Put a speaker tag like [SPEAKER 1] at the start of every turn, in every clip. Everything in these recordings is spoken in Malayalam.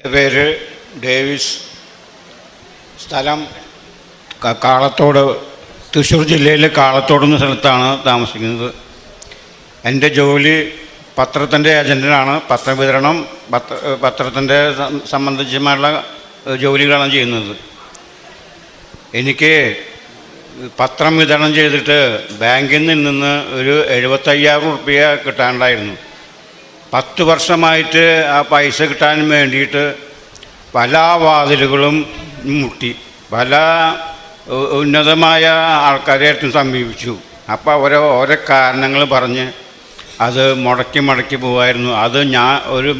[SPEAKER 1] എന്റെ പേര് ഡേവിസ്. സ്ഥലം കാളത്തോട് തൃശ്ശൂർ ജില്ലയിലെ കാളത്തോട് എന്ന സ്ഥലത്താണ് താമസിക്കുന്നത്. എന്റെ ജോലി പത്രത്തിന്റെ ഏജന്റിനാണ് പത്രവിതരണം പത്ര പത്രത്തിന്റെ സംബന്ധിച്ചുമായുള്ള ജോലികളാണ് ചെയ്യുന്നത്. എനിക്ക് പത്രം വിതരണം ചെയ്തിട്ട് ബാങ്കിൽ നിന്ന് ഒരു എഴുപത്തയ്യായിരം റുപ്യ കിട്ടാനുണ്ടായിരുന്നു. പത്ത് വർഷമായിട്ട് ആ പൈസ കിട്ടാൻ വേണ്ടിയിട്ട് പല വാതിലുകളും മുട്ടി. പല ഉന്നതമായ ആൾക്കാരെയായിട്ടും സമീപിച്ചു. അപ്പോൾ ഓരോ ഓരോ കാരണങ്ങൾ പറഞ്ഞ് അത് മുടക്കി മുടക്കി പോകുമായിരുന്നു അത് ഞാൻ ഒരു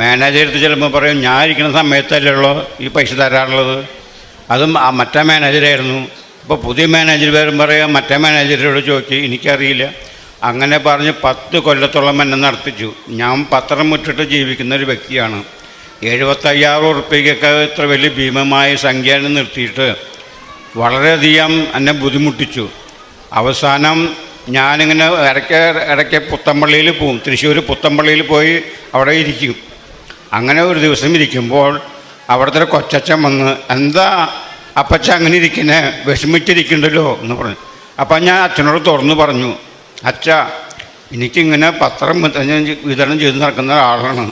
[SPEAKER 1] മാനേജർ അടുത്ത് ചിലപ്പോൾ പറയും ഞാൻ ഇരിക്കുന്ന സമയത്തല്ലല്ലോ ഈ പൈസ തരാറുള്ളത്. അതും ആ മറ്റേ മാനേജറായിരുന്നു ഇപ്പോൾ പുതിയ മാനേജർ പേരും പറയാം മറ്റേ മാനേജരോട് ചോദിച്ചു എനിക്കറിയില്ല. അങ്ങനെ പറഞ്ഞ് പത്ത് കൊല്ലത്തോളം എന്നെ നടത്തിച്ചു ഞാൻ പത്രം മുറ്റിട്ട് ജീവിക്കുന്ന ഒരു വ്യക്തിയാണ്. എഴുപത്തയ്യായിരം ഉറുപ്പ്യക്കൊക്കെ ഇത്ര വലിയ ഭീമമായ സംഖ്യ നിർത്തിയിട്ട് വളരെയധികം എന്നെ ബുദ്ധിമുട്ടിച്ചു. അവസാനം ഞാനിങ്ങനെ ഇടയ്ക്ക് ഇടയ്ക്ക് പുത്തമ്പള്ളിയിൽ പോവും. തൃശ്ശൂർ പുത്തമ്പള്ളിയിൽ പോയി അവിടെ ഇരിക്കും. അങ്ങനെ ഒരു ദിവസം ഇരിക്കുമ്പോൾ അവിടുത്തെ കൊച്ചച്ഛൻ വന്ന് എന്താ അപ്പച്ച അങ്ങനെ ഇരിക്കുന്നേ? വിഷമിച്ചിരിക്കണ്ടല്ലോ? എന്ന് പറഞ്ഞു. അപ്പം ഞാൻ അച്ഛനോട് തുറന്നു പറഞ്ഞു അച്ഛ എനിക്കിങ്ങനെ പത്രം വിതരണം ചെയ്- വിതരണം ചെയ്ത് നടക്കുന്ന ഒരാളാണ്.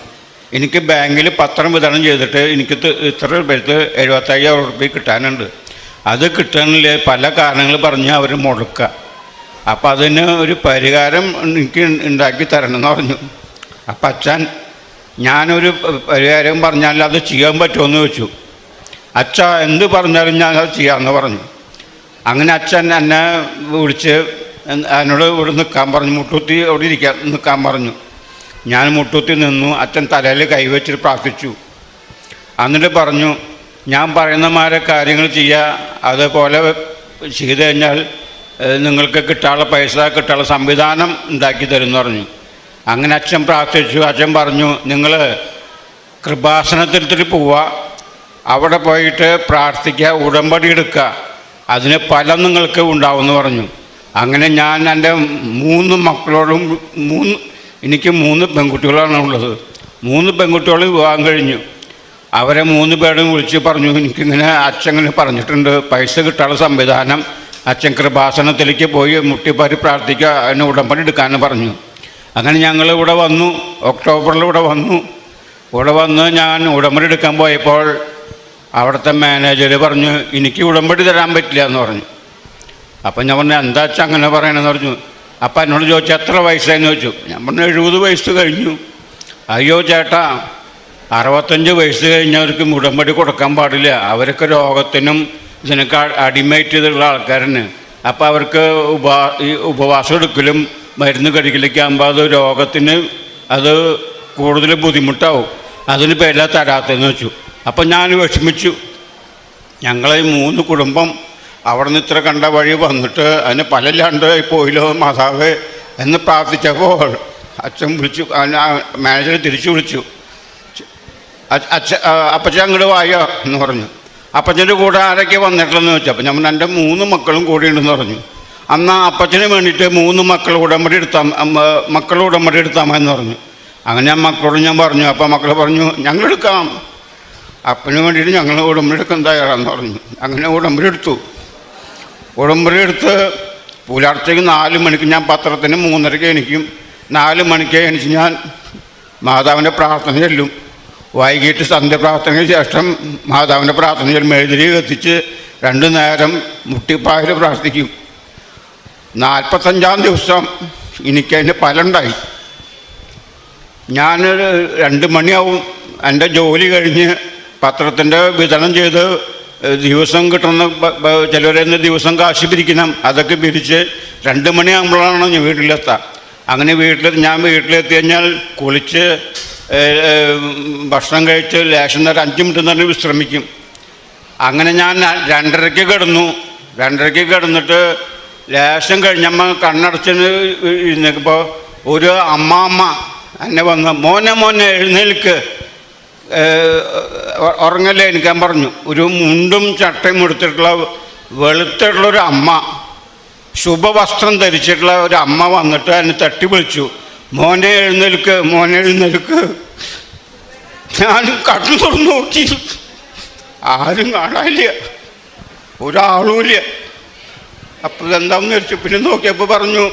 [SPEAKER 1] എനിക്ക് ബാങ്കിൽ പത്രം വിതരണം ചെയ്തിട്ട് എനിക്ക് ഇത്ര പേർക്ക് എഴുപത്തയ്യായിരം റുപ്യ കിട്ടാനുണ്ട്. അത് കിട്ടാനില്ല പല കാരണങ്ങൾ പറഞ്ഞ് അവർ മുടക്കുക. അപ്പം അതിന് ഒരു പരിഹാരം എനിക്ക് ഉണ്ടാക്കി തരണം എന്ന് പറഞ്ഞു. അപ്പം അച്ഛൻ ഞാനൊരു പരിഹാരം പറഞ്ഞാൽ അത് ചെയ്യാൻ പറ്റുമെന്ന് ചോദിച്ചു. അച്ഛ എന്ത് പറഞ്ഞാലും ഞാൻ അത് ചെയ്യാമെന്ന് പറഞ്ഞു. അങ്ങനെ അച്ഛൻ എന്നെ വിളിച്ച് എന്നോട് ഇവിടെ നിൽക്കാൻ പറഞ്ഞു മുട്ടൂത്തി അവിടെ ഇരിക്കാൻ നിൽക്കാൻ പറഞ്ഞു. ഞാൻ മുട്ടൂത്തി നിന്നു അച്ഛൻ തലയിൽ കൈവച്ചിട്ട് പ്രാർത്ഥിച്ചു. എന്നിട്ട് പറഞ്ഞു ഞാൻ പറയുന്നമാരെ കാര്യങ്ങൾ ചെയ്യുക അതുപോലെ ചെയ്തു കഴിഞ്ഞാൽ നിങ്ങൾക്ക് കിട്ടാനുള്ള പൈസ കിട്ടാനുള്ള സംവിധാനം ഉണ്ടാക്കി തരുമെന്ന് പറഞ്ഞു. അങ്ങനെ അച്ഛൻ പ്രാർത്ഥിച്ചു. അച്ഛൻ പറഞ്ഞു നിങ്ങൾ കൃപാസനത്തിൽ പോവുക അവിടെ പോയിട്ട് പ്രാർത്ഥിക്കുക ഉടമ്പടി എടുക്കുക. അതിന് ഫലം നിങ്ങൾക്ക് ഉണ്ടാവുമെന്ന് പറഞ്ഞു. അങ്ങനെ ഞാൻ എന്റെ മൂന്ന് മക്കളോടും മൂന്ന് എനിക്ക് മൂന്ന് പെൺകുട്ടികളാണ് ഉള്ളത്. മൂന്ന് പെൺകുട്ടികൾ വിവാഹം കഴിഞ്ഞു. അവരെ മൂന്ന് പേരും വിളിച്ച് പറഞ്ഞു എനിക്കിങ്ങനെ അച്ഛൻ ഇങ്ങനെ പറഞ്ഞിട്ടുണ്ട്. പൈസ കിട്ടാനുള്ള സംവിധാനം. അച്ഛൻ കൃപാസനത്തിലേക്ക് പോയി മുട്ടിപ്പാരി പ്രാർത്ഥിക്കുക അതിന് ഉടമ്പടി എടുക്കാമെന്ന് പറഞ്ഞു. അങ്ങനെ ഞങ്ങൾ ഇവിടെ വന്നു. ഒക്ടോബറിൽ ഇവിടെ വന്നു. ഇവിടെ വന്ന് ഞാൻ ഉടമ്പടി എടുക്കാൻ പോയപ്പോൾ അവിടുത്തെ മാനേജർ പറഞ്ഞു എനിക്ക് ഉടമ്പടി തരാൻ പറ്റില്ല എന്ന് പറഞ്ഞു. അപ്പം ഞാൻ പറഞ്ഞു എന്താ വെച്ചാൽ അങ്ങനെ പറയണമെന്ന് പറഞ്ഞു. അപ്പം എന്നോട് ചോദിച്ചു എത്ര വയസ്സായെന്ന്? ചോദിച്ചു. ഞാൻ പറഞ്ഞു എഴുപത് വയസ്സ് കഴിഞ്ഞു. അയ്യോ ചേട്ടാ അറുപത്തഞ്ച് വയസ്സ് കഴിഞ്ഞവർക്ക് മുടമ്പടി കൊടുക്കാൻ പാടില്ല. അവരൊക്കെ രോഗത്തിനും ഇതിനൊക്കെ അടിമേറ്റ് ചെയ്തുള്ള ആൾക്കാരാണ്. അപ്പോൾ അവർക്ക് ഉപവാ ഈ ഉപവാസം എടുക്കലും മരുന്ന് കഴിക്കലൊക്കെ ആകുമ്പോൾ അത് രോഗത്തിന് അത് കൂടുതൽ ബുദ്ധിമുട്ടാവും. അതിന് പേരില തരാത്തതെന്ന് വെച്ചു അപ്പം ഞാൻ വിഷമിച്ചു. ഞങ്ങളെ മൂന്ന് കുടുംബം അവിടെ നിന്ന് ഇത്ര കണ്ട വഴി വന്നിട്ട് അതിന് പലല്ലാണ്ട് പോയില്ലോ മാതാവ് എന്ന് പ്രാർത്ഥിച്ചപ്പോൾ അച്ഛൻ വിളിച്ചു മാനേജർ തിരിച്ചു വിളിച്ചു. അച്ഛ- അപ്പച്ച അങ്ങോട്ട് വായോ എന്ന് പറഞ്ഞു. അപ്പച്ചന്റെ കൂടെ ആരൊക്കെ വന്നിട്ടുള്ളതെന്ന് വെച്ചു അപ്പം ഞാൻ എന്റെ മൂന്ന് മക്കളും കൂടിയുണ്ടെന്ന് പറഞ്ഞു. അന്ന് അപ്പച്ചന് വേണ്ടിയിട്ട് മൂന്ന് മക്കൾ ഉടമ്പടി എടുത്താൽ മക്കൾ ഉടമ്പടി എടുത്താമെന്ന് പറഞ്ഞു. അങ്ങനെ ഞാൻ മക്കളോട് ഞാൻ പറഞ്ഞു അപ്പം മക്കൾ പറഞ്ഞു ഞങ്ങളെടുക്കാം അപ്പന് വേണ്ടിയിട്ട് ഞങ്ങൾ ഉടമ്പടി എടുക്കാൻ തയ്യാറാന്ന് പറഞ്ഞു. അങ്ങനെ ഉടമ്പടി എടുത്തു. ഉടമ്പടി എടുത്ത് പുലർച്ചയ്ക്ക് നാല് മണിക്ക് ഞാൻ പത്രത്തിന് മൂന്നരയ്ക്ക് എണിക്കും. നാല് മണിക്ക് എണിച്ച് ഞാൻ മാതാവിന്റെ പ്രാർത്ഥന ചെല്ലും. വൈകിട്ട് സന്ധ്യ പ്രാർത്ഥനയ്ക്ക് ശേഷം മാതാവിന്റെ പ്രാർത്ഥന ചെല്ലും എഴുതിരി കത്തിച്ച് രണ്ട് നേരം മുട്ടിപ്പായൽ പ്രാർത്ഥിക്കും. നാൽപ്പത്തഞ്ചാം ദിവസം എനിക്കതിന് ഫലമുണ്ടായി. ഞാൻ രണ്ട് മണിയാവും എന്റെ ജോലി കഴിഞ്ഞ് പത്രത്തിന്റെ വിതരണം ചെയ്ത് ദിവസം കിട്ടുന്ന ചിലവരെന്ന് ദിവസം കാശ് പിരിക്കണം. അതൊക്കെ പിരിച്ച് രണ്ട് മണിയാകുമ്പോഴാണ് ഞാൻ വീട്ടിലെത്തുക അങ്ങനെ വീട്ടിൽ ഞാൻ വീട്ടിലെത്തി കഴിഞ്ഞാൽ കുളിച്ച് ഭക്ഷണം കഴിച്ച് ലേശം നേരം അഞ്ച് മിനിറ്റ് തന്നെ വിശ്രമിക്കും. അങ്ങനെ ഞാൻ രണ്ടരയ്ക്ക് കിടന്നു. രണ്ടരയ്ക്ക് കിടന്നിട്ട് ലേശം കഴിഞ്ഞമ്മ കണ്ണടച്ച് ഇരുന്നപ്പോൾ ഒരു അമ്മാമ്മ എന്നെ വന്ന് മോനെ മോനെ എഴുന്നേൽക്ക്. ഉറങ്ങല്ലേ എനിക്കാൻ പറഞ്ഞു. ഒരു മുണ്ടും ചട്ടയും എടുത്തിട്ടുള്ള വെളുത്തിട്ടുള്ള ഒരു അമ്മ ശുഭവസ്ത്രം ധരിച്ചിട്ടുള്ള ഒരു അമ്മ വന്നിട്ട് എന്നെ തട്ടി വിളിച്ചു. മോനെ എഴുന്നേൽക്ക് മോനെ എഴുന്നേൽക്ക്. ഞാൻ കണ്ണു തുറന്നു നോക്കി. ആരും കാണാനില്ല. ഒരാളുമില്ല അപ്പോൾ ഇതെന്താണെന്ന് വെച്ചു പിന്നെ നോക്കിയപ്പോൾ പറഞ്ഞു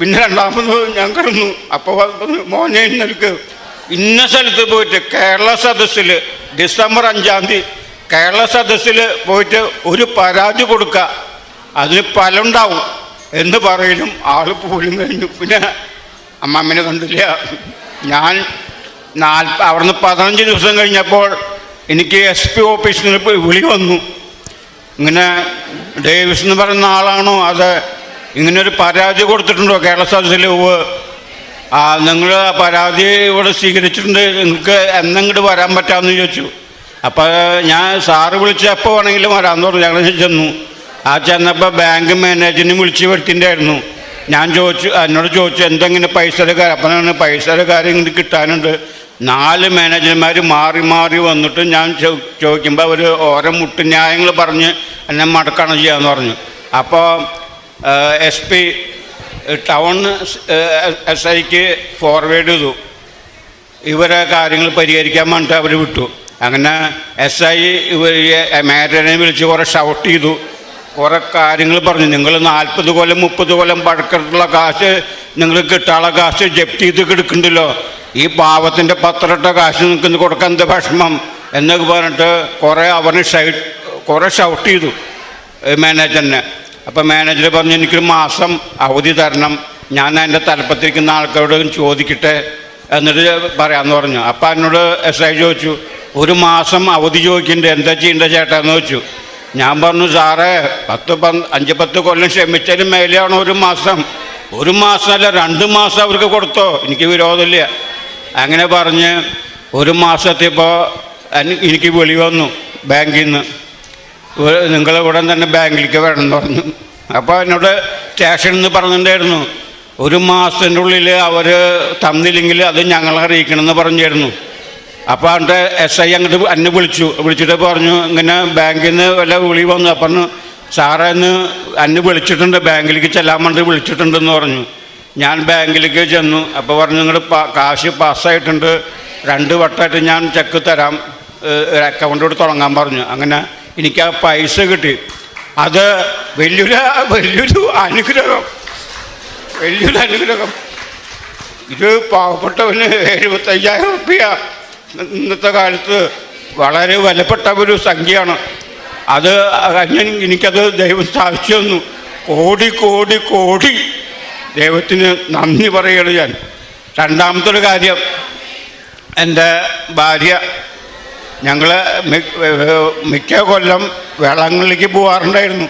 [SPEAKER 1] പിന്നെ രണ്ടാമത് ഞാൻ കിടന്നു. അപ്പോൾ മോനെ നിനക്ക് ഇന്ന സ്ഥലത്ത് പോയിട്ട് കേരള സദസ്സിൽ ഡിസംബർ അഞ്ചാം തീയതി കേരള സദസ്സിൽ പോയിട്ട് ഒരു പരാതി കൊടുക്കുക അതിന് പലുണ്ടാവും എന്ന് പറയലും ആൾ പോലും കഴിഞ്ഞു. പിന്നെ അമ്മാമ്മനെ കണ്ടില്ല. ഞാൻ നാൽപ്പ അവിടുന്ന് പതിനഞ്ച് ദിവസം കഴിഞ്ഞപ്പോൾ എനിക്ക് എസ് പി ഓഫീസിൽ നിന്ന് വിളി വന്നു. ഇങ്ങനെ ഡേവിസ് എന്ന് പറയുന്ന ആളാണോ? അത് ഇങ്ങനെ ഒരു പരാതി കൊടുത്തിട്ടുണ്ടോ കേരള സദസ്സിൽ ആ നിങ്ങൾ പരാതി ഇവിടെ സ്വീകരിച്ചിട്ടുണ്ട്. നിങ്ങൾക്ക് എന്നെങ്ങോട്ട് വരാൻ പറ്റാമെന്ന് ചോദിച്ചു അപ്പോൾ ഞാൻ സാറ് വിളിച്ച എപ്പോൾ വേണമെങ്കിലും വരാമെന്ന് പറഞ്ഞു. ഞങ്ങൾ ചെന്നു. ആ ചെന്നപ്പോൾ ബാങ്ക് മാനേജറിനെ വിളിച്ച് വരുത്തിണ്ടായിരുന്നു. ഞാൻ ചോദിച്ചു എന്നോട് ചോദിച്ചു എന്തെങ്കിലും പൈസയുടെ കാര്യം? അപ്പം പൈസയുടെ കാര്യം ഇങ്ങനെ കിട്ടാനുണ്ട്. നാല് മാനേജർമാർ മാറി മാറി വന്നിട്ട് ഞാൻ ചോദിക്കുമ്പോൾ അവർ ഓരോ മുട്ട് ന്യായങ്ങൾ പറഞ്ഞ് എന്നെ മടക്കാണ് ചെയ്യാമെന്ന് പറഞ്ഞു. അപ്പോൾ എസ് പി ടൗൺ എസ് ഐക്ക് ഫോർവേഡ് ചെയ്തു. ഇവരെ കാര്യങ്ങൾ പരിഹരിക്കാൻ വേണ്ടിയിട്ട് അവർ വിട്ടു. അങ്ങനെ എസ് ഐ ഇവർ മാനേജറിനെ വിളിച്ച് കുറേ ഷൗട്ട് ചെയ്തു. കുറേ കാര്യങ്ങൾ പറഞ്ഞു. നിങ്ങൾ നാൽപ്പത് കൊല്ലം മുപ്പത് കൊല്ലം പഴക്കത്തുള്ള കാശ് നിങ്ങൾ കിട്ടാനുള്ള കാശ് ജപ്തി ചെയ്ത് കിടക്കുന്നുണ്ടല്ലോ. ഈ പാവത്തിന്റെ പത്രട്ട കാശ് നിങ്ങൾക്ക് കൊടുക്കാൻ എന്ത് വിഷമം? എന്നൊക്കെ പറഞ്ഞിട്ട് കുറേ അവന് ഷൈ കുറേ ഷൗട്ട് ചെയ്തു. മാനേജറിനെ. അപ്പോൾ മാനേജർ പറഞ്ഞു എനിക്കൊരു മാസം അവധി തരണം. ഞാൻ എന്റെ തലപ്പത്തിരിക്കുന്ന ആൾക്കാരോട് ചോദിക്കട്ടെ? എന്നിട്ട് പറയാമെന്ന് പറഞ്ഞു. അപ്പം എന്നോട് എസ് ഐ ചോദിച്ചു ഒരു മാസം അവധി ചോദിക്കണ്ടേ? എന്താ ചെയ്യേണ്ട ചേട്ടാ എന്ന് ചോദിച്ചു. ഞാൻ പറഞ്ഞു സാറേ പത്ത് പന്ത് അഞ്ച് പത്ത് കൊല്ലം ക്ഷമിച്ചാലും മേലെയാണ് ഒരു മാസം? ഒരു മാസമല്ല രണ്ട് മാസം അവർക്ക് കൊടുത്തോ? എനിക്ക് വിരോധമില്ല. അങ്ങനെ പറഞ്ഞ് ഒരു മാസത്തിപ്പോൾ എനിക്ക് വിളി വന്നു ബാങ്കിൽ നിന്ന്. നിങ്ങൾ ഉടൻ തന്നെ ബാങ്കിലേക്ക് വേണം എന്ന് പറഞ്ഞു. അപ്പോൾ എന്നോട് സ്റ്റേഷനിൽ നിന്ന് പറഞ്ഞിട്ടുണ്ടായിരുന്നു. ഒരു മാസത്തിന്റെ ഉള്ളിൽ അവർ തന്നില്ലെങ്കിൽ അത് ഞങ്ങളെ അറിയിക്കണമെന്ന് പറഞ്ഞിരുന്നു. അപ്പോൾ എന്റെ എസ് ഐ അങ്ങോട്ട് എന്നെ വിളിച്ചു. വിളിച്ചിട്ട് പറഞ്ഞു ഇങ്ങനെ ബാങ്കിൽ നിന്ന് വല്ല വിളി വന്നു. പറഞ്ഞു സാറേ എന്ന് എന്നെ വിളിച്ചിട്ടുണ്ട്. ബാങ്കിലേക്ക് ചെല്ലാൻ വേണ്ടി വിളിച്ചിട്ടുണ്ടെന്ന് പറഞ്ഞു. ഞാൻ ബാങ്കിലേക്ക് ചെന്നു. അപ്പോൾ പറഞ്ഞു നിങ്ങൾ കാശ് പാസ്സായിട്ടുണ്ട്. രണ്ട് വട്ടമായിട്ട് ഞാൻ ചെക്ക് തരാം. അക്കൗണ്ട് അക്കൗണ്ടോട് തുടങ്ങാൻ പറഞ്ഞു. അങ്ങനെ എനിക്ക് ആ പൈസ കിട്ടി. അത് വലിയൊരു വലിയൊരു അനുഗ്രഹം. വലിയൊരു അനുഗ്രഹം. ഇത് പാവപ്പെട്ടവന് എഴുപത്തയ്യായിരം റുപ്യ ഇന്നത്തെ കാലത്ത് വളരെ വിലപ്പെട്ട ഒരു സംഖ്യയാണ്. അത് എനിക്കത് ദൈവം സ്ഥാപിച്ചു തന്നു. കോടി കോടി കോടി. ദൈവത്തിന് നന്ദി പറയുകയാണ് ഞാൻ. രണ്ടാമത്തെ ഒരു കാര്യം. എന്റെ ഭാര്യ ഞങ്ങൾ മിക്ക കൊല്ലം വേളാങ്കണ്ണിക്ക് പോകാറുണ്ടായിരുന്നു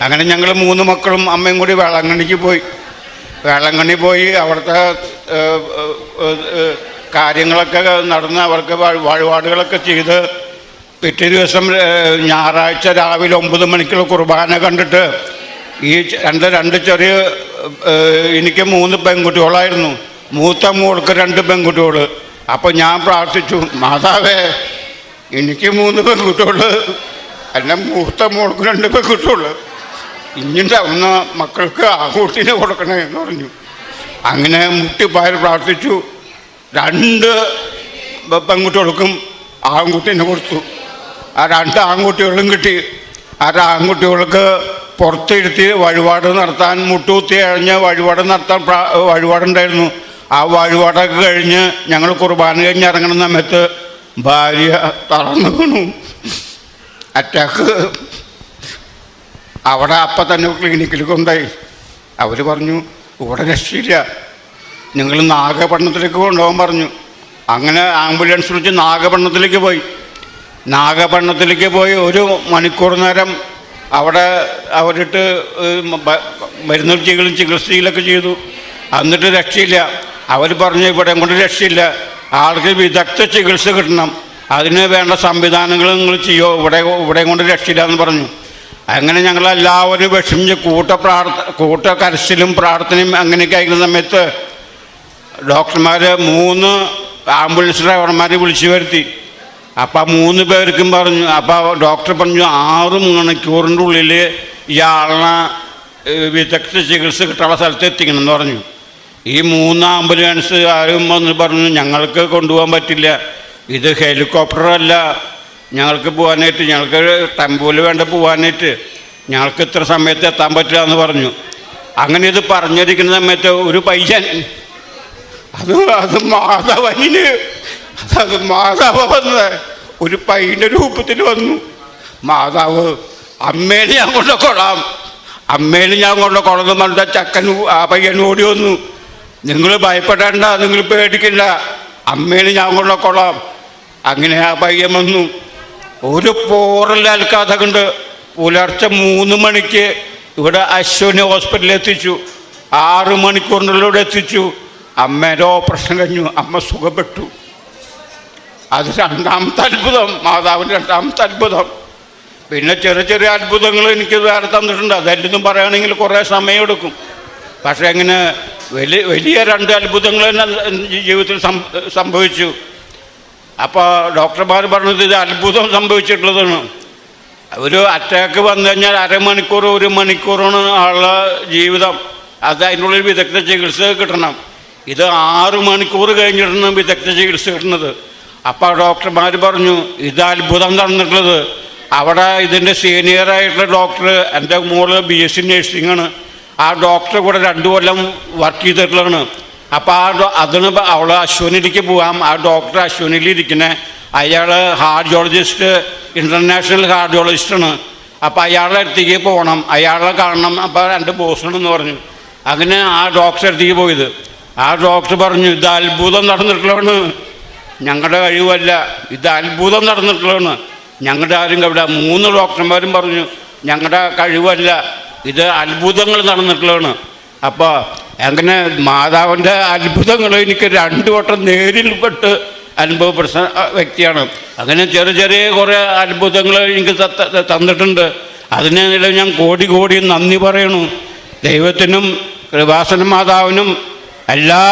[SPEAKER 1] അങ്ങനെ ഞങ്ങൾ മൂന്ന് മക്കളും അമ്മയും കൂടി വേളാങ്കണ്ണിക്ക് പോയി. വേളാങ്കണ്ണി പോയി അവിടുത്തെ കാര്യങ്ങളൊക്കെ നടന്ന് അവർക്ക് വഴി- വഴിപാടുകളൊക്കെ ചെയ്ത് പിറ്റേ ദിവസം ഞായറാഴ്ച രാവിലെ ഒമ്പത് മണിക്കുള്ള കുർബാന കണ്ടിട്ട് ഈ രണ്ട് രണ്ട് ചെറിയ എനിക്ക് മൂന്ന് പെൺകുട്ടികളായിരുന്നു. മൂത്ത മോൾക്ക് രണ്ട് പെൺകുട്ടികൾ അപ്പോൾ ഞാൻ പ്രാർത്ഥിച്ചു മാതാവേ എനിക്ക് മൂന്ന് പെൺകുട്ടികൾ അല്ല മൂത്ത മോൾക്ക് രണ്ട് പെൺകുട്ടികൾ ഇഞ്ഞിണ്ടാവുന്ന മക്കൾക്ക് ആൺകുട്ടീനെ കൊടുക്കണേ എന്ന് പറഞ്ഞു. അങ്ങനെ മുട്ടിപ്പായൽ പ്രാർത്ഥിച്ചു. രണ്ട് പെൺകുട്ടികൾക്കും ആൺകുട്ടീനെ കൊടുത്തു. ആ രണ്ട് ആൺകുട്ടികളും കിട്ടി. ആ ആൺകുട്ടികൾക്ക് പുറത്തിരുത്തി വഴിപാട് നടത്താൻ മുട്ടുകുത്തി കഴിഞ്ഞ് വഴിപാട് നടത്താൻ വഴിപാടുണ്ടായിരുന്നു. ആ വഴിപാടൊക്കെ കഴിഞ്ഞ് ഞങ്ങൾ കുർബാന കഴിഞ്ഞ് ഇറങ്ങുന്ന സമയത്ത് ഭാര്യ തളർന്നു വീണു അറ്റാക്ക്. അവിടെ അപ്പം തന്നെ ക്ലിനിക്കിൽ കൊണ്ടുപോയി. അവർ പറഞ്ഞു ഇവിടെ രക്ഷയില്ല. നിങ്ങൾ നാഗപട്ടണത്തിലേക്ക് കൊണ്ടുപോകാൻ പറഞ്ഞു. അങ്ങനെ ആംബുലൻസ് വിളിച്ച് നാഗപട്ടണത്തിലേക്ക് പോയി. നാഗപട്ടണത്തിലേക്ക് പോയി ഒരു മണിക്കൂർ നേരം അവിടെ അവരിട്ട് മരുന്ന് ചികിത്സ ചികിത്സയിലൊക്കെ ചെയ്തു. എന്നിട്ട് രക്ഷയില്ല. അവർ പറഞ്ഞു ഇവിടെ കൊണ്ട് രക്ഷയില്ല. ആൾക്ക് വിദഗ്ധ ചികിത്സ കിട്ടണം. അതിന് വേണ്ട സംവിധാനങ്ങൾ നിങ്ങൾ ചെയ്യോ? ഇവിടെ ഇവിടെ കൊണ്ട് രക്ഷയില്ല എന്ന് പറഞ്ഞു. അങ്ങനെ ഞങ്ങൾ എല്ലാവരും വിഷമിച്ച് കൂട്ട പ്രാർത്ഥ കൂട്ട കരച്ചിലും പ്രാർത്ഥനയും അങ്ങനെയൊക്കെ ആയിരിക്കുന്ന സമയത്ത് ഡോക്ടർമാർ മൂന്ന് ആംബുലൻസ് ഡ്രൈവർമാരെ വിളിച്ചു വരുത്തി. അപ്പം മൂന്ന് പേർക്കും പറഞ്ഞു അപ്പോൾ ഡോക്ടർ പറഞ്ഞു ആറ് മണിക്കൂറിന്റെ ഉള്ളിൽ ഇയാളിനെ ഏഹ്, വിദഗ്ധ ചികിത്സ കിട്ടാനുള്ള സ്ഥലത്ത് എത്തിക്കണം എന്ന് പറഞ്ഞു. ഈ മൂന്ന് ആരും വന്ന് പറഞ്ഞു ഞങ്ങൾക്ക് കൊണ്ടുപോകാൻ പറ്റില്ല. ഇത് ഹെലികോപ്റ്ററല്ല ഞങ്ങൾക്ക് പോകാനായിട്ട് ഞങ്ങൾക്ക് ടെമ്പോയിൽ വേണ്ട പോകാനായിട്ട് ഞങ്ങൾക്ക് ഇത്ര സമയത്ത് എത്താൻ പറ്റില്ല എന്ന് പറഞ്ഞു. അങ്ങനെ ഇത് പറഞ്ഞിരിക്കുന്ന സമയത്ത് ഒരു പൈസ അത് അത് മാധവനിന് അത് മാധവ വന്ന് ഒരു പൈന്റെ രൂപത്തിൽ വന്നു. മാതാവ് അമ്മേനെ ഞാൻ കൊണ്ടുകൊള്ളാം അമ്മേനെ ഞാൻ കൊണ്ടുകൊള്ളാം എന്ന് പറഞ്ഞ ചക്കൻ ആ പയ്യൻ ഓടി വന്നു. നിങ്ങൾ ഭയപ്പെടേണ്ട നിങ്ങൾ പേടിക്കണ്ട. അമ്മേനെ ഞാൻ കൊണ്ടുകൊള്ളാം അങ്ങനെ ആ പയ്യൻ വന്നു. ഒരു പോറല്ലാൽ കഥ കണ്ട് പുലർച്ചെ മൂന്ന് മണിക്ക് ഇവിടെ അശ്വിനി ഹോസ്പിറ്റലിൽ എത്തിച്ചു. ആറ് മണിക്കൂറിനുള്ളിലൂടെ എത്തിച്ചു. അമ്മേന്റെ ഓപ്പറേഷൻ കഴിഞ്ഞു. അമ്മ സുഖപ്പെട്ടു. അത് രണ്ടാമത്തെ അത്ഭുതം. മാതാവിന്റെ രണ്ടാമത്തെ അത്ഭുതം. പിന്നെ ചെറിയ ചെറിയ അത്ഭുതങ്ങൾ എനിക്ക് വേറെ തന്നിട്ടുണ്ട്. അതെല്ലാം പറയുകയാണെങ്കിൽ കുറേ സമയമെടുക്കും പക്ഷേ അങ്ങനെ വലിയ വലിയ രണ്ട് അത്ഭുതങ്ങൾ തന്നെ ജീവിതത്തിൽ സംഭവിച്ചു. അപ്പോൾ ഡോക്ടർമാർ പറഞ്ഞത് ഇത് അത്ഭുതം സംഭവിച്ചിട്ടുള്ളതാണ്. ഒരു അറ്റാക്ക് വന്നു കഴിഞ്ഞാൽ അരമണിക്കൂർ ഒരു മണിക്കൂറാണ് ആളുടെ ജീവിതം. അത് അതിനുള്ളിൽ വിദഗ്ധ ചികിത്സ കിട്ടണം. ഇത് ആറ് മണിക്കൂർ കഴിഞ്ഞിട്ടാണ് വിദഗ്ധ ചികിത്സ കിട്ടുന്നത്. അപ്പോൾ ഡോക്ടർമാർ പറഞ്ഞു ഇത് അത്ഭുതം നടന്നിട്ടുള്ളത് അവിടെ ഇതിന്റെ സീനിയറായിട്ടുള്ള ഡോക്ടർ എന്റെ മോൾ ബി എസ് സി നേഴ്സിംഗാണ് ആ ഡോക്ടർ കൂടെ രണ്ടു കൊല്ലം വർക്ക് ചെയ്തിട്ടുള്ളതാണ്. അപ്പോൾ ആ അതിന് അവൾ അശ്വനിലേക്ക് പോകാം ആ ഡോക്ടർ അശ്വനിലിരിക്കുന്ന അയാൾ ഹാർഡിയോളജിസ്റ്റ് ഇന്റർനാഷണൽ ഹാർഡിയോളജിസ്റ്റാണ് അപ്പോൾ അയാളുടെ അടുത്തേക്ക് പോകണം അയാളെ കാണണം. അപ്പോൾ രണ്ട് ബോസുണ്ടെന്ന് പറഞ്ഞു. അങ്ങനെ ആ ഡോക്ടറെ അടുത്തേക്ക് പോയത്. ആ ഡോക്ടർ പറഞ്ഞു ഇത് അത്ഭുതം നടന്നിട്ടുള്ളതാണ്. ഞങ്ങളുടെ കഴിവല്ല. ഇത് അത്ഭുതം നടന്നിട്ടുള്ളതാണ്. ഞങ്ങളുടെ ആരും അവിടെ മൂന്ന് ഡോക്ടർമാരും പറഞ്ഞു ഞങ്ങളുടെ കഴിവല്ല. ഇത് അത്ഭുതങ്ങൾ നടന്നിട്ടുള്ളതാണ്. അപ്പോൾ അങ്ങനെ മാതാവിന്റെ അത്ഭുതങ്ങൾ എനിക്ക് രണ്ടു വട്ടം നേരിൽ പെട്ട് അനുഭവപ്പെടുന്ന വ്യക്തിയാണ്. അങ്ങനെ ചെറിയ ചെറിയ കുറേ അത്ഭുതങ്ങൾ എനിക്ക് തന്നിട്ടുണ്ട്. അതിനെ ഞാൻ കോടി കോടി നന്ദി പറയണു. ദൈവത്തിനും കൃപാസന മാതാവിനും എല്ലാ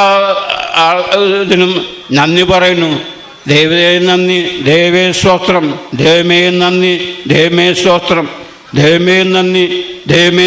[SPEAKER 1] ഇതിനും നന്ദി പറയുന്നു. ദൈവമേ നന്ദി ദൈവേ സ്തോത്രം ദൈവമേ നന്ദി ദൈവമേ സ്തോത്രം. ദൈവമേ നന്ദി ദൈവമേ